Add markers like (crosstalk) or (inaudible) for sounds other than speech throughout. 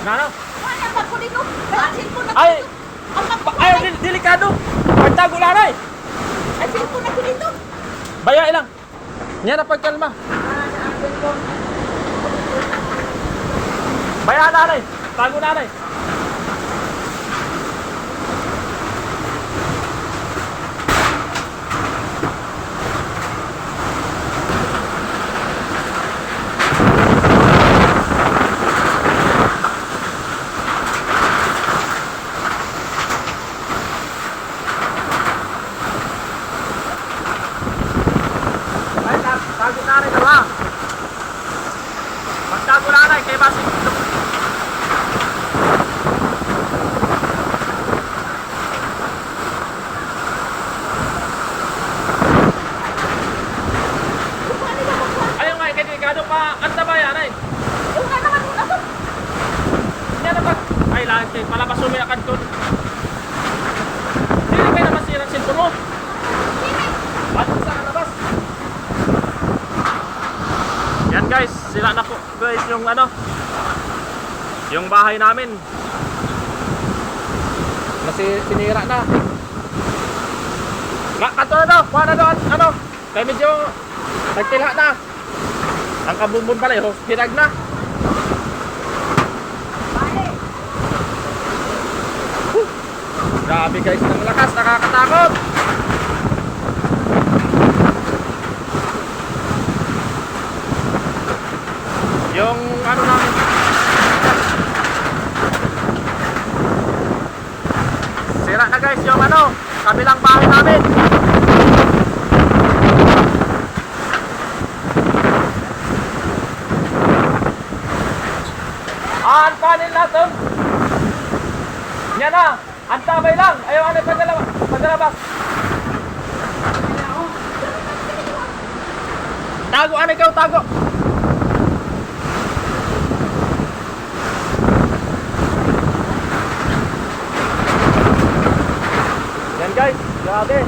Na ano? Wala ang bag ko dito. Ay, na ko Ay! Ang bag ko. Ba- Ayaw, del- delikado! Pagtago lanay! Ay, cellphone na ko dito. Baya ilang! Yan na pagkalma. Baya nanay! Tago nanay! Ay, tag- tago nanay na lang! Pagtago nanay, kay Basing. Ayaw nga, kay delikado pa. Anta ba yan ay? Yung nga naman muna ko. Yan na pag... Ay, lang kay palabas umiyakan ko. Hindi kayo naman sirang cellphone mo. Hindi. Ba't sa labas? Yan guys, sila na po guys yung ano bahay namin. Kasi sinira na. Na, kanto na daw, kuha na daw, ano, kaya medyo nagtila na. Ang kabumbon pala, yung hirag na. Grabe guys, ng lakas, nakakatakot. Yung ano namin. Sira na guys yung ano, kabilang bahay namin. Ah, ang panel natin. Yan na, ang tabay lang. Ayaw ano pagdalabas. Pagdalabas. Tago, ano ikaw, tago. Yan grabe.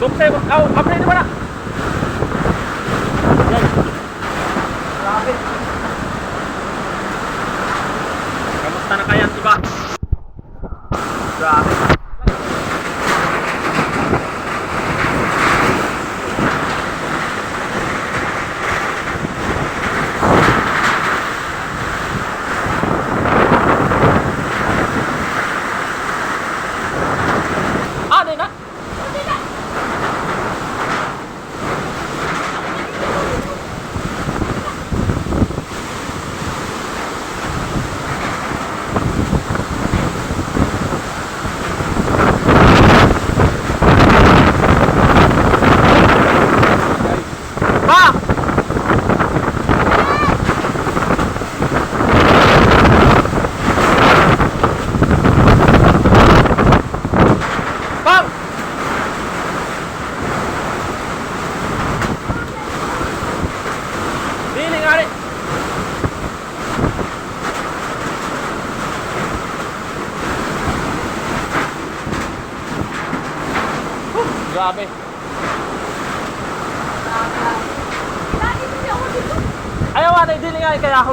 Tumsay mo, aw, di ba na? Yan. Grabe. Kamusta na kaya, iba? Grabe.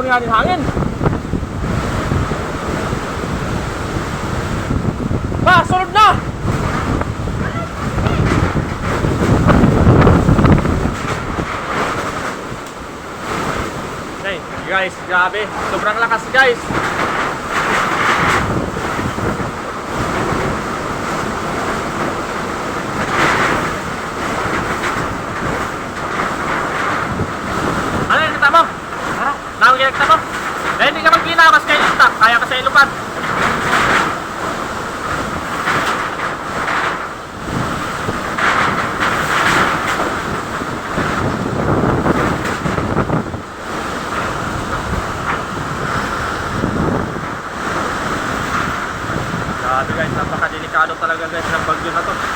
Nga kaya ako nga rin hangin. Pa, sunod na! Okay, guys, grabe. Sobrang lakas, guys. Yung kita mo? Eh, hindi ka magkinawas kayo ita. Kaya ka sa ilupan. Grabe guys, napaka-delikado talaga guys ng bagyo na to.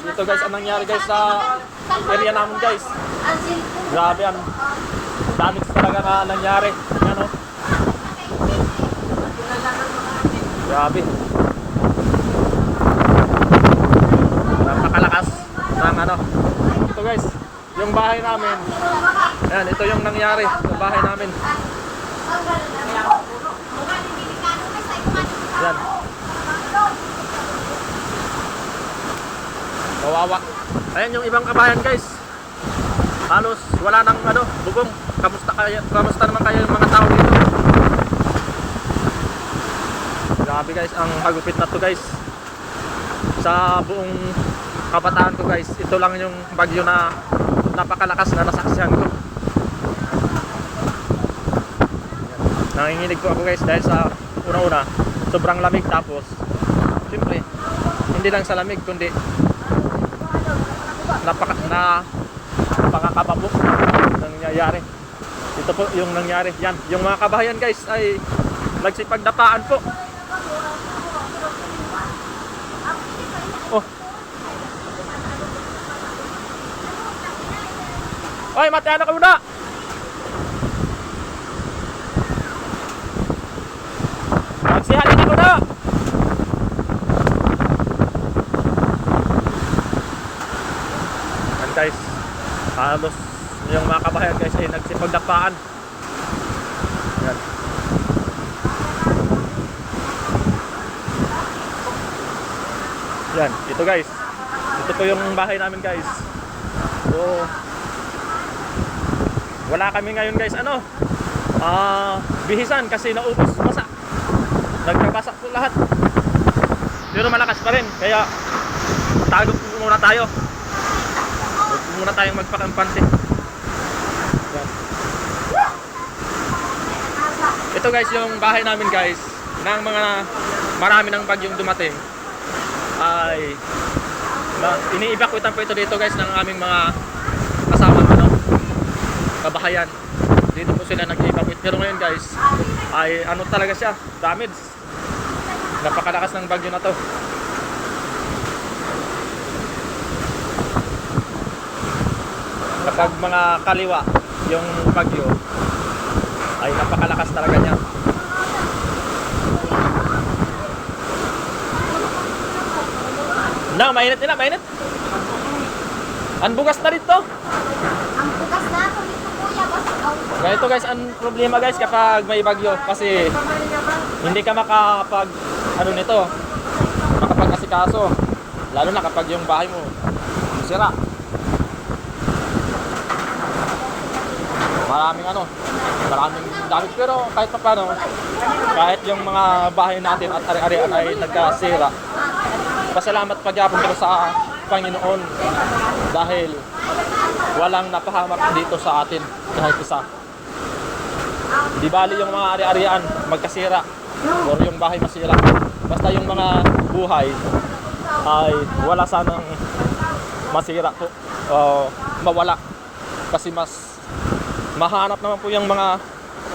Ito guys ang nangyari guys sa area namin guys. Grabe ang damage talaga na nangyari. Yan o. Grabe. Napakalakas ng ano. Ito guys, yung bahay namin. Ayan, ito yung nangyari sa bahay namin. Yan. Kawawa. Ayan yung ibang kabayan guys. Halos wala nang ano, bugong. Kamusta kaya kamusta naman kaya yung mga tao dito? Grabe guys, ang hagupit na to guys. Sa buong kabataan ko guys, ito lang yung bagyo na napakalakas na nasaksihan ko. Nanginginig po ako guys dahil sa una-una, sobrang lamig tapos siyempre, hindi lang sa lamig kundi napaka na napakakababo nangyayari. Ito po yung nangyari. Yan, yung mga kabahayan guys ay nagsipagdapaan po. Oh. Oy, mati ano ka muna? Magsihalin na! Yan guys, halos yung mga kabahayan guys ay nagsipagdapaan. Yan. Yan, ito guys. Ito po yung bahay namin guys. So, wala kami ngayon guys, ano? Ah, bihisan kasi naubos basa. Nagkabasa po lahat. Pero malakas pa rin, kaya tago muna tayo. Muna tayong magpakampante. Yan. Ito guys, yung bahay namin guys, ng mga marami ng bagyong dumating ay ini-evacuate po ito dito guys ng aming mga kasama ano, kabahayan. Dito po sila nag-evacuate. Pero ngayon guys, ay ano talaga siya, damage. Napakalakas ng bagyo na to. Kapag mga kaliwa yung bagyo, ay napakalakas talaga niya. Na, mainit nila, mainit. Ang bugas na rito. Ang bukas na ako dito kuya. Basta ang Ganito guys, ang problema guys kapag may bagyo kasi hindi ka makapag ano nito, makapag-asikaso. Lalo na kapag yung bahay mo sira. Maraming ano, maraming damage pero kahit pa paano, kahit yung mga bahay natin at ari-arian ay nagkasira. Pasalamat pagyapon ko sa Panginoon dahil walang napahamak dito sa atin kahit isa. Di bali yung mga ari-arian magkasira or yung bahay masira. Basta yung mga buhay ay wala sanang masira po o mawala. Kasi mas mahanap naman po yung mga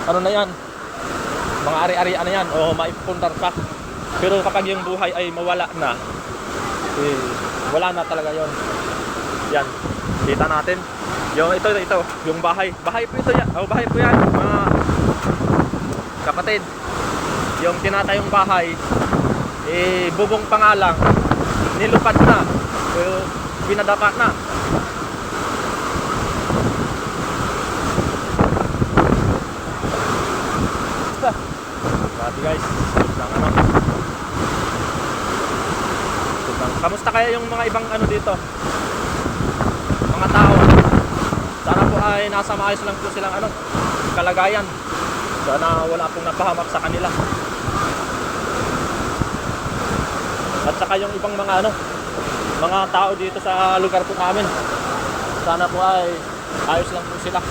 ano na yan, mga ari-arian na yan o maipundar pa. Pero kapag yung buhay ay mawala na, eh, wala na talaga yon. Yan, kita natin. Yung ito, ito, yung bahay. Bahay po ito yan. Oh, bahay po yan, mga kapatid. Yung tinatayong bahay, eh, bubong pa nga lang, nilupad na. O, pinadapa na. Guys. Sobrang ano. Sobrang. Kamusta kaya yung mga ibang ano dito? Mga tao. Sana po ay nasa maayos lang po silang ano, kalagayan. Sana wala pong napahamak sa kanila. At saka yung ibang mga ano, mga tao dito sa lugar po namin. Sana po ay ayos lang po sila.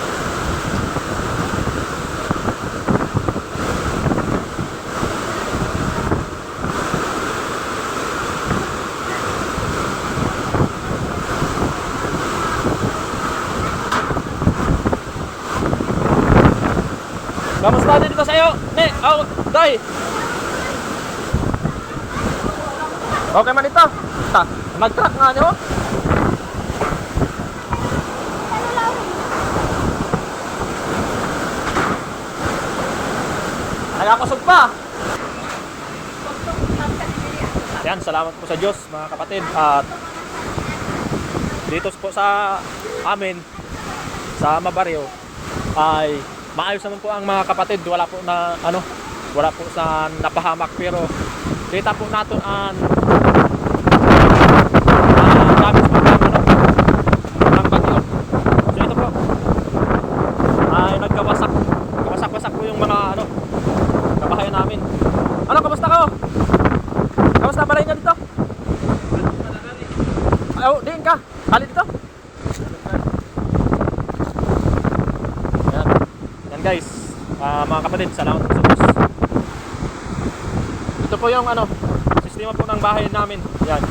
Kamusta din ko sa'yo? Ne, aw, day. Okay man ito. Mag-truck nga niyo. Nagkakusog pa. Yan, salamat po sa Diyos mga kapatid. At dito po sa amin, sa Mabaryo, ay maayos naman po ang mga kapatid. Wala po na ano wala po sa napahamak. Pero kita po natin ang damage po ng ano ng bagyo so ito po ay nagkawasak kawasak-wasak po yung mga ano kabahayan namin ano kamusta ka kamusta balay nga dito ay oh, diin ka kali dito yan yan guys Ah, mga kapatid salamat po sa Diyos ito po yung ano sistema po ng bahay namin. Yan.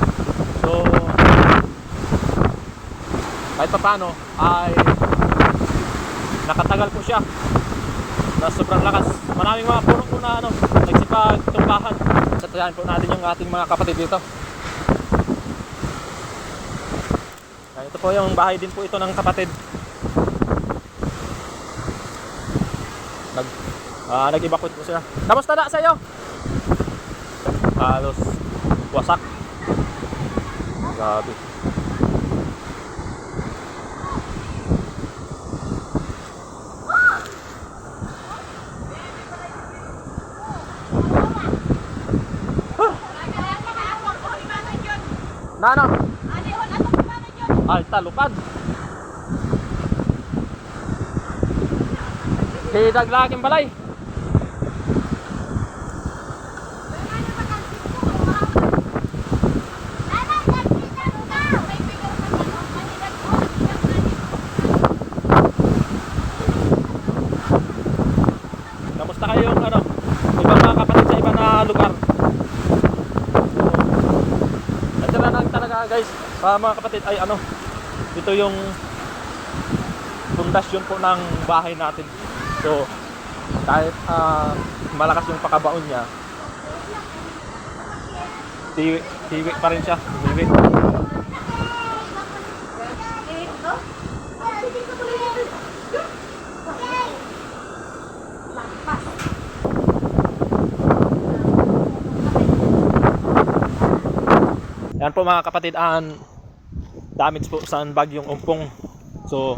So kahit pa paano ay nakatagal po siya. Na sobrang lakas. Maraming mga puno po na ano nagsipag tumbahan satayan po natin yung ating mga kapatid dito. Ito po yung bahay din po ito ng kapatid ah, nag-evacuate po sila kamusta na sa iyo halos wasak. Grabe. Na ano alta lupad. Hidaglaking balay Kamusta kayong ano, ibang mga kapatid sa ibang na lugar? Ito na lang talaga guys, sa mga kapatid ay ano, ito yung pundasyon po ng bahay natin. So, kahit ah, malakas yung pakabaon niya, tiwi, tiwi pa rin siya, tiwi. Po mga kapatid, ang damage po sa bagyong umpong. So,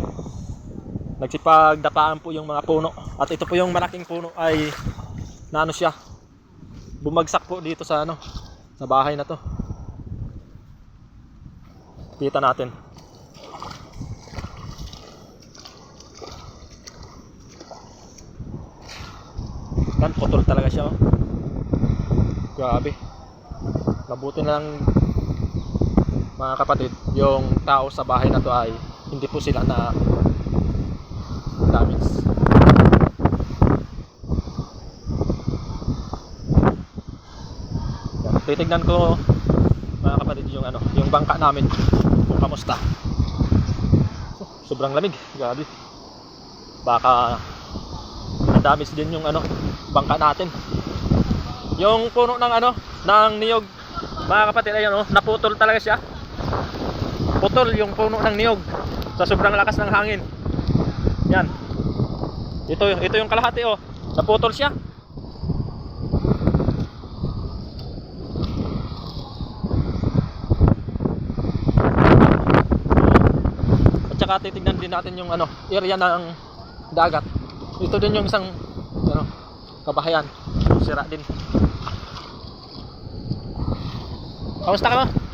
nagsipagdapaan po yung mga puno. At ito po yung malaking puno ay na ano siya, bumagsak po dito sa ano, sa bahay na to. Kita natin. Yan, putol talaga siya. Oh. Grabe. Mabuti na lang mga kapatid, yung tao sa bahay na to ay hindi po sila na damage. Titignan ko mga kapatid yung ano, yung bangka namin kung kamusta. Sobrang lamig, grabe. Baka na-damage din yung ano, bangka natin. Yung puno ng ano, ng niyog mga kapatid, ayan oh, naputol talaga siya. Putol yung puno ng niyog sa sobrang lakas ng hangin. Yan. Ito, ito yung kalahati oh. Naputol siya. At saka titignan din natin yung ano, area ng dagat. Ito din yung isang ano, kabahayan. Sira din. Kamusta ka ba?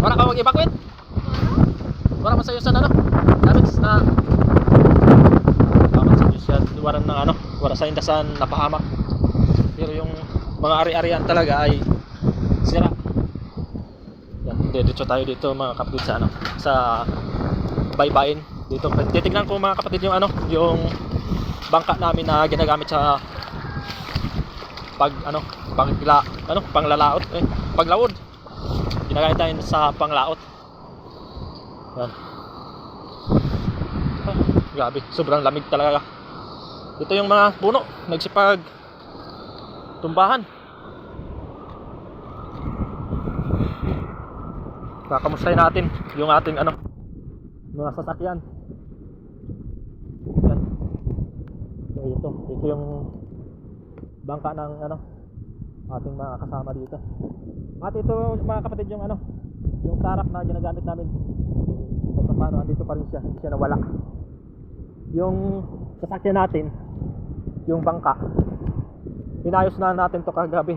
Wala ka mag-evacuate? Wala. Man sa'yo sa ano? Damage na Dapat sa Diyos yan Wala ng ano? Wala sa indasan napahamak Pero yung mga ari-arian talaga ay sira. Yan, diretso tayo dito mga kapatid sa ano? Sa baybayin Dito, titignan ko mga kapatid yung ano? Yung bangka namin na ginagamit sa pag ano? Pangla ano? Panglalaot eh paglawod ginagamit tayo sa panglaot. Yan ah, grabe. Sobrang lamig talaga. Ito yung mga puno. Nagsipag. Tumbahan. Kakamustahin natin yung ating ano mga sasakyan. Yan. So ito. Ito yung bangka ng ano ating mga kasama dito. At ito mga kapatid yung ano, yung tarak na ginagamit namin. Kahit paano andito pa rin siya, hindi siya nawala. Yung sasakyan natin, yung bangka, inayos na natin to kagabi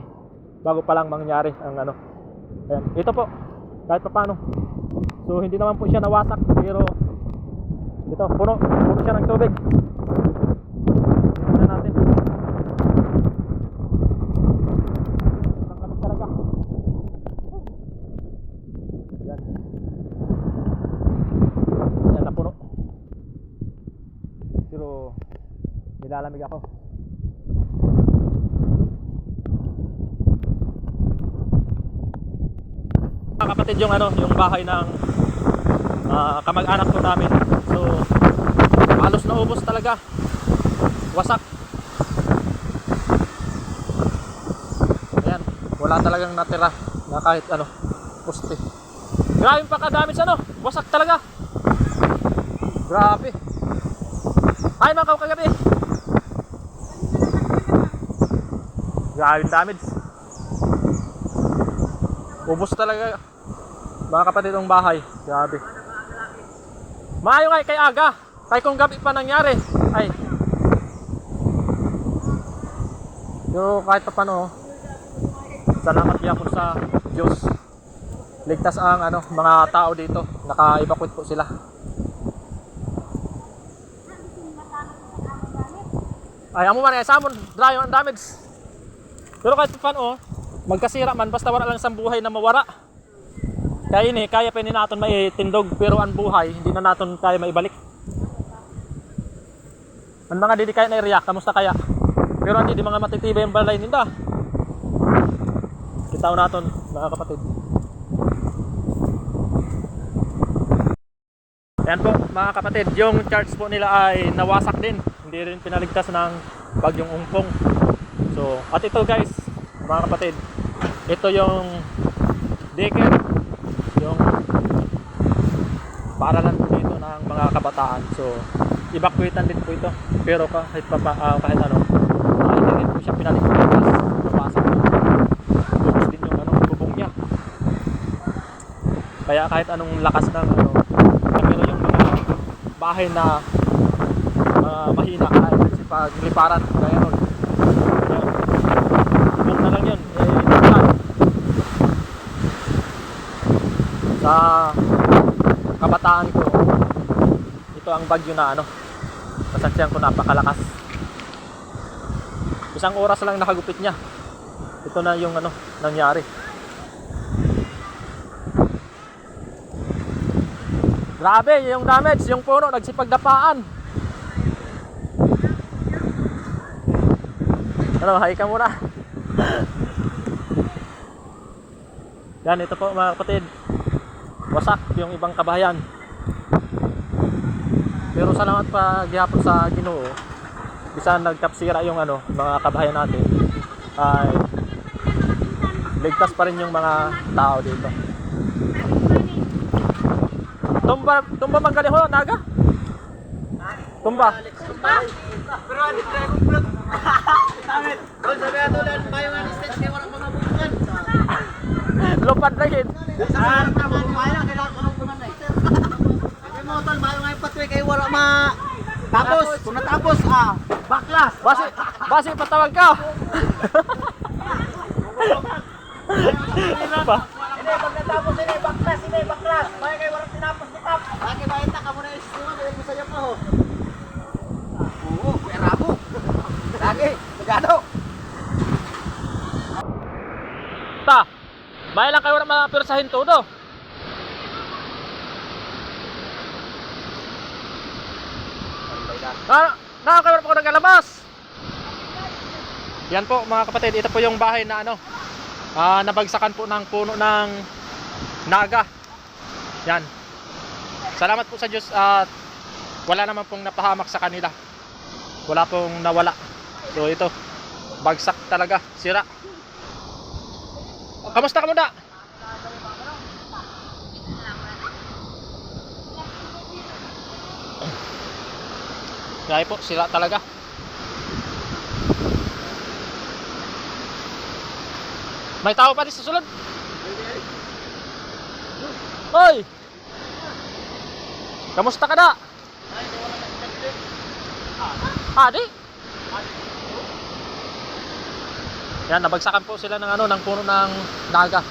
bago pa lang mangyari ang ano. Ayan, ito po, kahit pa paano. So hindi naman po siya nawasak pero ito, puno, puno siya ng tubig. Tingnan natin. Ang lamig talaga. Yan. Yan, napuno. Pero nilalamig ako. Kapatid yung ano, yung bahay ng ah, kamag-anak ko namin. So, halos naubos talaga. Wasak. Ayan, wala talagang natira na kahit ano, poste. Grabe pa kadami sa ano, wasak talaga. Grabe. Ay, mga kagabi. Grabe damage. Ubos talaga. Mga kapatid ng bahay. Grabe. Maayo nga kay aga. Kay kung gabi pa nangyari. Ay. Pero kahit pa paano, salamat niya po sa Diyos. Ligtas ang ano, mga tao dito. Naka-evacuate po sila. Ay, amo man eh, sa amon, dry ang damage. Pero kahit pa paano, magkasira man, basta wala lang isang buhay na mawara. Kaya ini, kaya pa ni natin may tindog, pero ang buhay, hindi na natin kaya maibalik. Ang mga didi kaya na area, kamusta kaya? Pero hindi di mga matitibay ang balay ninda. Kitaw natin, mga kapatid. Yan po, mga kapatid, yung charts po nila ay nawasak din. Hindi rin pinaligtas ng bagyong ungpong. So, at ito guys, mga kapatid, ito yung daycare, yung paaralan po dito ng mga kabataan. So, evacuatean din po ito. Pero kahit pa, ah, kahit ano, ah, hindi po siya pinaligtas. Nawasak po. Lubos din yung ano, bubong niya. Kaya kahit anong lakas ng ano, pero yung mga bahay na uh, mahina kahit kasi pag liparan kaya nun yan Huwag na lang yun eh, dapat. Sa kabataan ko ito ang bagyo na ano nasaksiyan ko napakalakas isang oras lang nakagupit niya ito na yung ano nangyari Grabe, yung damage, yung puno nagsipagdapaan. Ano, hay ka muna. (laughs) Yan, ito po mga kapatid. Wasak yung ibang kabahayan. Pero salamat pa gihapon sa Ginoo. Bisa nagkapsira yung ano, mga kabahayan natin. Ay ligtas pa rin yung mga tao dito. Tumba, tumba magkaliho, naga? Tumba. Pero ano tayo. (laughs) Kung sabi ato lang, mayo nga distance kaya walang mga bukan. Lupad na yun. Ah, tama. Mayo lang, kailangan ko ng bukan na eh. Sabi mo, tol, mayo nga yung patwi kaya wala ma... Tapos, kung natapos, ah, baklas. Basi, basi patawag ka. pa. Hindi, pag natapos, hindi, baklas, hindi, baklas. Mayo kayo walang tinapos ni Pap. Lagi ba ita ka muna yung sistema, kaya mo sa'yo pa ho. Oo, pera mo. Lagi, magano. Ta. May lang kayo na todo. Na, na kayo na po naglalabas. Yan po mga kapatid, ito po yung bahay na ano. Ah, nabagsakan po ng puno ng naga. Yan. Salamat po sa Diyos at wala naman pong napahamak sa kanila. Wala pong nawala. So ito, bagsak talaga, sira. Kamusta ka muna? Kaya po, sila talaga. May tao pa rin sa sulod. Hoy! Kamusta ka na? Ah, di? Yan, nabagsakan po sila ng ano, ng puno ng naga.